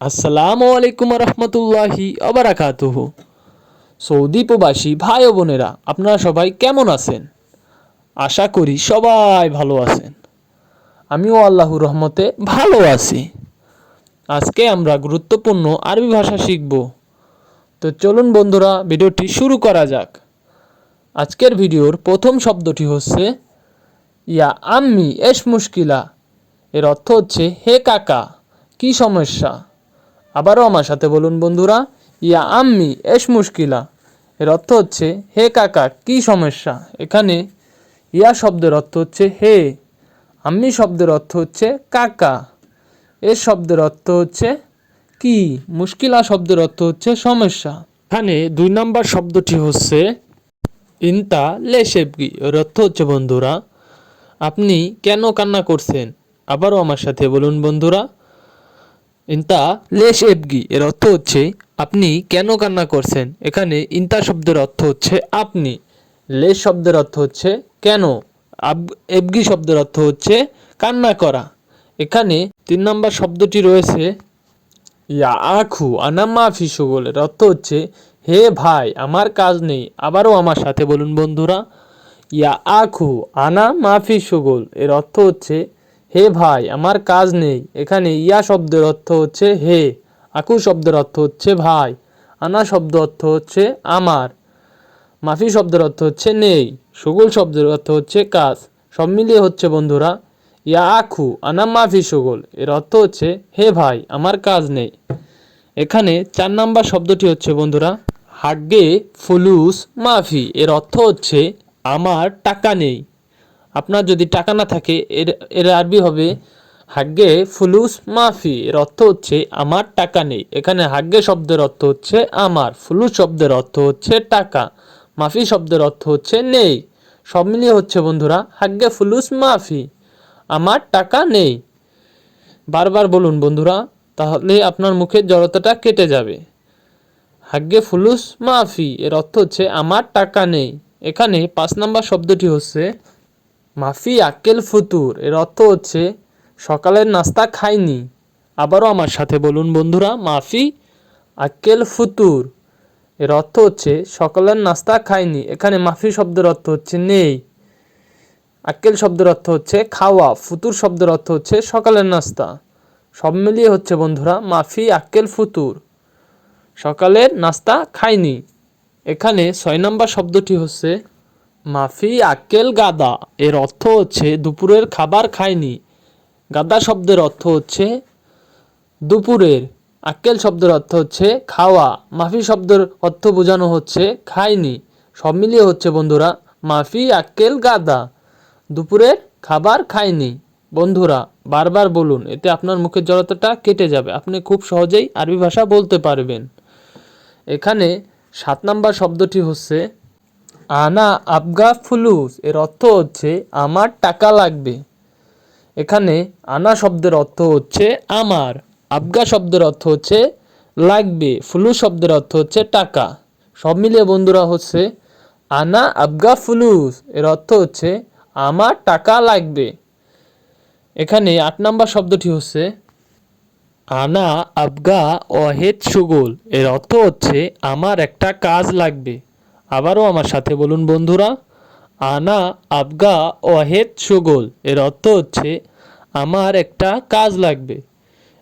আসসালামু আলাইকুম রহমতুল্লাহি অবরাকাতুহ সৌদি প্রবাসী ভাই বোনেরা, আপনারা সবাই কেমন আছেন? আশা করি সবাই ভালো আছেন। আমিও আল্লাহর রহমতে ভালো আছি। আজকে আমরা গুরুত্বপূর্ণ আরবি ভাষা শিখব। তো চলুন বন্ধুরা, ভিডিওটি শুরু করা যাক। আজকের ভিডিওর প্রথম শব্দটি হচ্ছে, ইয়া আম্মি এস মুশকিলা। এর অর্থ হচ্ছে, হে কাকা, কি সমস্যা? আবারও আমার সাথে বলুন, বন্ধুরা, ইয়া আম্মি, এস মুশকিলা। এর অর্থ হচ্ছে, হে কাকা, কি সমস্যা? এখানে ইয়া শব্দের অর্থ হচ্ছে, হে। আম্মি শব্দের অর্থ হচ্ছে, কাকা। এ শব্দের অর্থ হচ্ছে, কি? মুশকিলা শব্দের অর্থ হচ্ছে, সমস্যা। এখানে দুই নম্বর শব্দটি হচ্ছে, ইনতা লেশেবগি। এর অর্থ হচ্ছে, বন্ধুরা, আপনি কেন কান্না করছেন? আবারও আমার সাথে বলুন, বন্ধুরা ইন্তা লেশ এবগি, এর অর্থ হচ্ছে, আপনি কেন কান্না করছেন? এখানে ইন্তা শব্দের অর্থ হচ্ছে আপনি। লেশ শব্দের অর্থ হচ্ছে কেন? আব, এবগি শব্দের অর্থ হচ্ছে কান্না করা। এখানে তিন নম্বর শব্দটি রয়েছে, ইয়া আখু আনা মাফি সুগলের অর্থ হচ্ছে, হে ভাই, আমার কাজ নেই, আবারও আমার সাথে বলুন বন্ধুরা। ইয়া আখু আনা মাফি সুগল এর অর্থ হচ্ছে হে ভাই, আমার কাজ নেই। এখানে ইয়া শব্দের অর্থ হচ্ছে হে, আকু শব্দের অর্থ হচ্ছে ভাই, আনা শব্দ অর্থ হচ্ছে আমার, মাফি শব্দের অর্থ হচ্ছে নেই, সুগল শব্দের অর্থ হচ্ছে কাজ। সব মিলিয়ে হচ্ছে বন্ধুরা, ইয়া আখু আনা মাফি সুগল, এর অর্থ হচ্ছে হে ভাই, আমার কাজ নেই। এখানে চার নাম্বার শব্দটি হচ্ছে বন্ধুরা, হাগ্গে ফুলুস মাফি, এর অর্থ হচ্ছে আমার টাকা নেই। আপনার যদি টাকা না থাকে, এর এর আরবি হবে, হাগ্গে ফুলুস মাফি এর অর্থ হচ্ছে, আমার টাকা নেই। এখানে হাগ্গে শব্দের অর্থ হচ্ছে, আমার ফুলুস শব্দের অর্থ হচ্ছে, টাকা মাফি শব্দের অর্থ হচ্ছে, নেই সব মিলিয়ে হচ্ছে, বন্ধুরা, হাগ্গে ফুলুস মাফি আমার টাকা নেই বারবার বলুন, বন্ধুরা, তাহলে আপনার মুখের জড়তাটা কেটে যাবে। হাগ্গে ফুলুস মাফি এর অর্থ হচ্ছে, আমার টাকা নেই এখানে পাঁচ নাম্বার শব্দটি হচ্ছে মাফি আক্কেল ফুতুর, এর অর্থ হচ্ছে, সকালের নাস্তা খাইনি। আবারও আমার সাথে বলুন বন্ধুরা, মাফি আক্কেল ফুতুর, এর অর্থ হচ্ছে, সকালের নাস্তা খাইনি। এখানে মাফি শব্দের অর্থ হচ্ছে নেই। আক্কেল শব্দের অর্থ হচ্ছে খাওয়া। ফুতুর শব্দের অর্থ হচ্ছে সকালের নাস্তা। সব মিলিয়ে হচ্ছে বন্ধুরা, মাফি আক্কেল ফুতুর, সকালের নাস্তা খাইনি। এখানে ছয় নম্বর শব্দটি হচ্ছে মাফি আক্কেল গাদা, এর অর্থ হচ্ছে দুপুরের খাবার খায়নি গাদা শব্দের অর্থ হচ্ছে দুপুরের আক্কেল শব্দের অর্থ হচ্ছে খাওয়া। মাফি শব্দের অর্থ বোঝানো হচ্ছে খায়নি সব মিলিয়ে হচ্ছে বন্ধুরা, মাফি আক্কেল গাদা, দুপুরের খাবার খায়নি বন্ধুরা, বারবার বলুন, এতে আপনার মুখের জড়তাটা কেটে যাবে। আপনি খুব সহজেই আরবি ভাষা বলতে পারবেন। এখানে সাত নাম্বার শব্দটি হচ্ছে আনা আবগা ফুলুস, এর অর্থ হচ্ছে আমার টাকা লাগবে। এখানে আনা শব্দের অর্থ হচ্ছে আমার, আবগা শব্দের অর্থ হচ্ছে লাগবে, ফুলুস শব্দের অর্থ হচ্ছে টাকা। সব মিলিয়ে বন্ধুরা হচ্ছে আনা আবগা ফুলুস, এর অর্থ হচ্ছে আমার টাকা লাগবে। এখানে আট নাম্বার শব্দটি হচ্ছে আনা আবগা অহেদ সুগোল, এর অর্থ হচ্ছে আমার একটা কাজ লাগবে। আবারও আমার সাথে বলুন, বন্ধুরা, আনা, আবগা অহেদ সুগোল, এর অর্থ হচ্ছে আমার একটা কাজ লাগবে।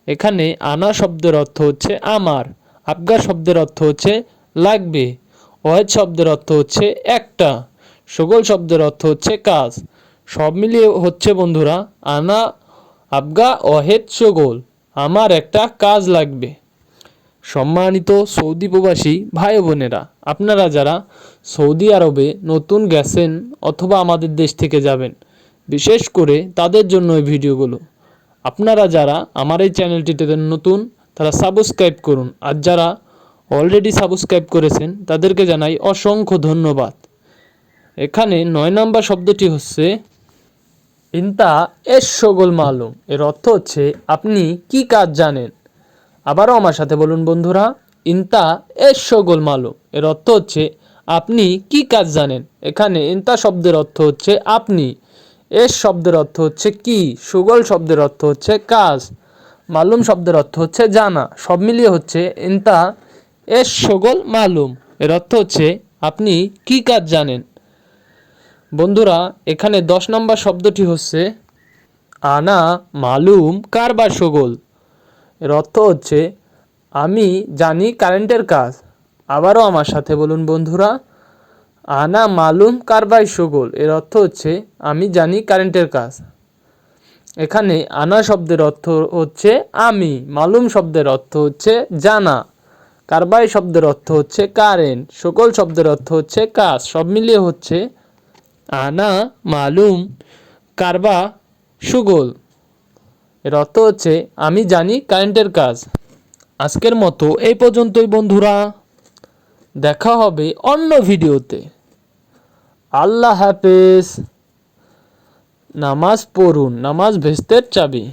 এখানে আনা শব্দের অর্থ হচ্ছে আমার, আবগা শব্দের অর্থ হচ্ছে লাগবে ওয়েদ শব্দের অর্থ হচ্ছে একটা, সুগোল শব্দের অর্থ হচ্ছে কাজ। সব মিলিয়ে হচ্ছে, বন্ধুরা, আনা, আবগা অহেদ সুগোল, আমার একটা কাজ লাগবে। সম্মানিত সৌদি প্রবাসী ভাই বোনেরা, আপনারা যারা সৌদি আরবে নতুন গেছেন অথবা আমাদের দেশ থেকে যাবেন, বিশেষ করে তাদের জন্য এই ভিডিওগুলো, আপনারা যারা আমার এই চ্যানেলটিতে নতুন, তারা সাবস্ক্রাইব করুন। আর যারা অলরেডি সাবস্ক্রাইব করেছেন, তাদেরকে জানাই অসংখ্য ধন্যবাদ। এখানে নয় নম্বর শব্দটি হচ্ছে, ইন্তা এস সগোল মালুম। এর অর্থ হচ্ছে, আপনি কি কাজ জানেন? আবারও আমার সাথে বলুন বন্ধুরা, ইন্তা এস সগোল মালুম এর অর্থ হচ্ছে, আপনি কি কাজ জানেন? এখানে ইন্তা শব্দের অর্থ হচ্ছে আপনি। এস শব্দের অর্থ হচ্ছে কি? সুগল শব্দের অর্থ হচ্ছে কাজ। মালুম শব্দের অর্থ হচ্ছে জানা। সব মিলিয়ে হচ্ছে ইনতা এস সগল মালুম। এর অর্থ হচ্ছে, আপনি কি কাজ জানেন? বন্ধুরা, এখানে দশ নম্বর শব্দটি হচ্ছে, আনা মালুম কারবার সগোল? এর অর্থ হচ্ছে, আমি জানি কারেন্টের কাজ। আবারও আমার সাথে বলুন বন্ধুরা, আনা মালুম কারবাই সুগোল। এর অর্থ হচ্ছে, আমি জানি কারেন্টের কাজ। এখানে আনা শব্দের অর্থ হচ্ছে, আমি। মালুম শব্দের অর্থ হচ্ছে, জানা। কারবাই শব্দের অর্থ হচ্ছে, কারেন্ট। সকল শব্দের অর্থ হচ্ছে, কাজ। সব মিলিয়ে হচ্ছে, আনা মালুম কারবা সুগোল। এর অর্থ হচ্ছে, আমি জানি কারেন্টের কাজ। আজকের মতো এই পর্যন্তই বন্ধুরা। দেখা হবে অন্য ভিডিওতে। আল্লাহ হাফেজ। নামাজ পড়ুন, নামাজ ভেস্তের চাবি।